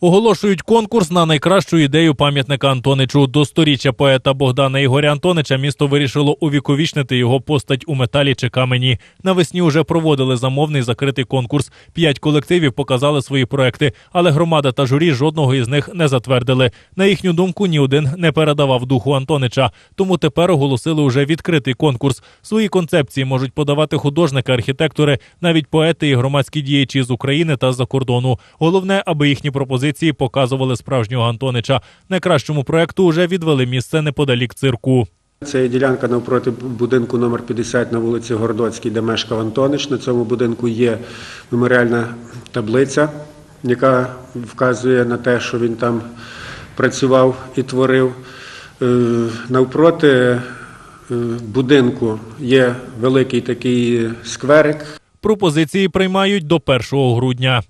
Оголошують конкурс на найкращу ідею пам'ятника Антоничу. До сторіччя поета Богдана Ігоря Антонича місто вирішило увіковічнити його постать у металі чи камені. Навесні уже проводили замовний закритий конкурс. П'ять колективів показали свої проекти, але громада та журі жодного із них не затвердили. На їхню думку, ні один не передавав духу Антонича. Тому тепер оголосили уже відкритий конкурс. Свої концепції можуть подавати художники, архітектори, навіть поети і громадські діячі з України та з-за кордону. Головне, аби їхні пропозиції показували справжнього Антонича. Найкращому проекту вже відвели місце неподалік цирку. Це є ділянка навпроти будинку номер 50 на вулиці Городоцькій, де мешкав Антонич. На цьому будинку є меморіальна таблиця, яка вказує на те, що він там працював і творив. Е, Навпроти е, будинку є великий такий скверик, Пропозиції приймають до 1 грудня.